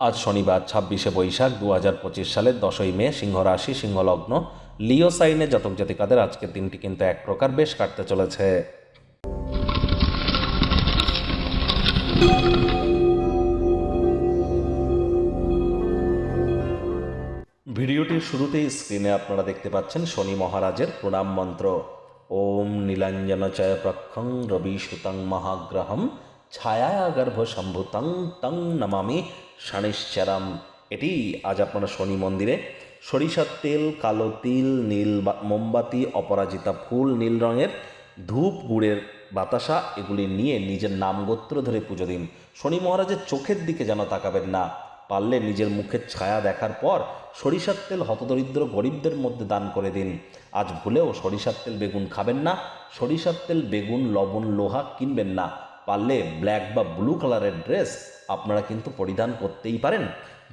আজ শনিবার, ছাব্বিশে বৈশাখ দু হাজার পঁচিশ সালের দশই মে সিংহ রাশি সিংহলগ্ন। লিও সাইনে জাতক জাতিকাদের আজকের দিনটি কিন্তু এক প্রকার বেশ কাটতে চলেছে। ভিডিওটির শুরুতেই স্ক্রিনে আপনারা দেখতে পাচ্ছেন শনি মহারাজের প্রণাম মন্ত্র। ওম নীলাঞ্জন চয় প্রক্ষং রবি সুতং মহাগ্রহম। ছায়াগর্ভ সম্ভুতং তং তং নমামি শনিশ্চরম। এটি আজ আপনারা শনি মন্দিরে সরিষার তেল, কালো তিল, নীল মোমবাতি, অপরাজিতা ফুল, নীল রঙের ধূপ, গুড়ের বাতাসা এগুলি নিয়ে নিজের নাম গোত্র ধরে পুজো দিন। শনি মহারাজের চোখের দিকে যেন তাকাবেন না। পারলে নিজের মুখের ছায়া দেখার পর সরিষার তেল হতদরিদ্র গরিবদের মধ্যে দান করে দিন। আজ ভুলেও সরিষার তেল বেগুন খাবেন না। সরিষার তেল বেগুন, লবণ, লোহা কিনবেন না। পারলে ব্ল্যাক বা ব্লু কালারের ড্রেস আপনারা কিন্তু পরিধান করতেই পারেন।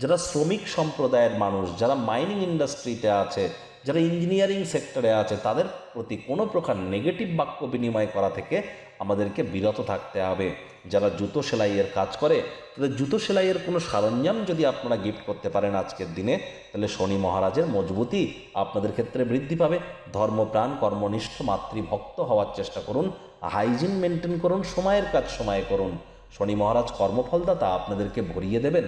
যারা শ্রমিক সম্প্রদায়ের মানুষ, যারা মাইনিং ইন্ডাস্ট্রিতে আছে যারা ইঞ্জিনিয়ারিং সেক্টরে আছে, তাদের প্রতি কোনো প্রকার নেগেটিভ বাক্য বিনিময় করা থেকে আমাদেরকে বিরত থাকতে হবে। যারা জুতো সেলাইয়ের কাজ করে, তাদের জুতো সেলাইয়ের কোনো সরঞ্জাম যদি আপনারা গিফট করতে পারেন আজকের দিনে, তাহলে শনি মহারাজের মজবুতি আপনাদের ক্ষেত্রে বৃদ্ধি পাবে। ধর্মপ্রাণ, কর্মনিষ্ঠ, মাতৃভক্ত হওয়ার চেষ্টা করুন হাইজিন মেনটেন করুন, সময়ের কাজ সময়ে করুন। শনি মহারাজ কর্মফলদাতা, আপনাদেরকে ভরিয়ে দেবেন।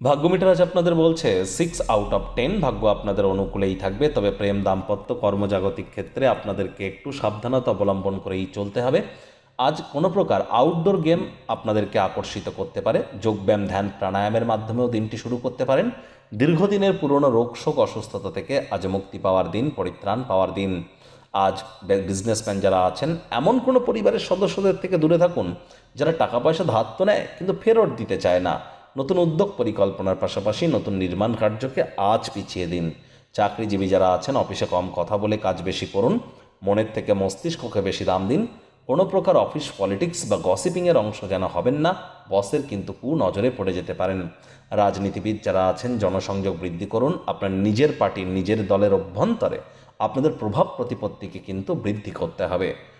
ভাগ্যমিটার আজ আপনাদের বলছে সিক্স আউট অফ টেন ভাগ্য আপনাদের অনুকূলেই থাকবে, তবে প্রেম দাম্পত্য কর্মজাগতিক ক্ষেত্রে আপনাদেরকে একটু সাবধানতা অবলম্বন করেই চলতে হবে। আজ কোনো প্রকার আউটডোর গেম আপনাদেরকে আকর্ষিত করতে পারে। যোগব্যায়াম, ধ্যান, প্রাণায়ামের মাধ্যমেও দিনটি শুরু করতে পারেন। দীর্ঘদিনের পুরনো রোগ শোক অসুস্থতা থেকে আজ মুক্তি পাওয়ার দিন, পরিত্রাণ পাওয়ার দিন। আজ বিজনেসম্যান যারা আছেন, এমন কোনো পরিবারের সদস্যদের থেকে দূরে থাকুন, যারা টাকা পয়সা ধার তো নেয়, কিন্তু ফেরত দিতে চায় না। নতুন উদ্যোগ পরিকল্পনার পাশাপাশি নতুন নির্মাণ কার্যকে আজ পিছিয়ে দিন। চাকরিজীবী যারা আছেন, অফিসে কম কথা বলে কাজ বেশি করুন। মনের থেকে মস্তিষ্ককে বেশি দাম দিন। কোনো প্রকার অফিস পলিটিক্স বা গসিপিংয়ের অংশ যেন হবেন না, বসের কিন্তু কু নজরে পড়ে যেতে পারেন। রাজনীতিবিদ যারা আছেন, জনসংযোগ বৃদ্ধি করুন। আপনার নিজের পার্টির নিজের দলের অভ্যন্তরে আপনাদের প্রভাব প্রতিপত্তিকে কিন্তু বৃদ্ধি করতে হবে।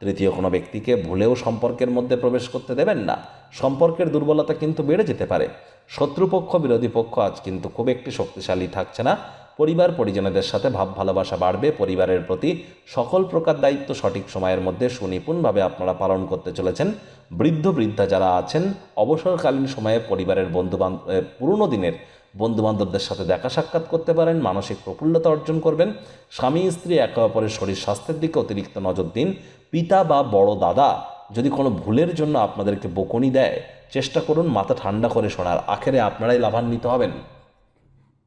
তৃতীয় কোনো ব্যক্তিকে ভুলেও সম্পর্কের মধ্যে প্রবেশ করতে দেবেন না। সম্পর্কের দুর্বলতা কিন্তু বেড়ে যেতে পারে। শত্রুপক্ষ, বিরোধী পক্ষ আজ কিন্তু খুব একটি শক্তিশালী থাকছে না। পরিবার, পরিজনদের সাথে ভাব ভালোবাসা বাড়বে। পরিবারের প্রতি সকল প্রকার দায়িত্ব সঠিক সময়ের মধ্যে সুনিপুণভাবে আপনারা পালন করতে চলেছেন। বৃদ্ধ, বৃদ্ধা যারা আছেন, অবসরকালীন সময়ে পরিবারের বন্ধু বান্ধব পুরনো দিনের বন্ধু বান্ধবদের সাথে দেখা সাক্ষাৎ করতে পারেন, মানসিক প্রফুল্লতা অর্জন করবেন। স্বামী, স্ত্রী, একে অপরের শরীর স্বাস্থ্যের দিকে অতিরিক্ত নজর দিন। পিতা বা বড় দাদা যদি কোনো ভুলের জন্য আপনাদেরকে বকুনি দেয়, চেষ্টা করুন মাথা ঠান্ডা করে শোনার। আখেরে আপনারাই লাভান্বিত হবেন।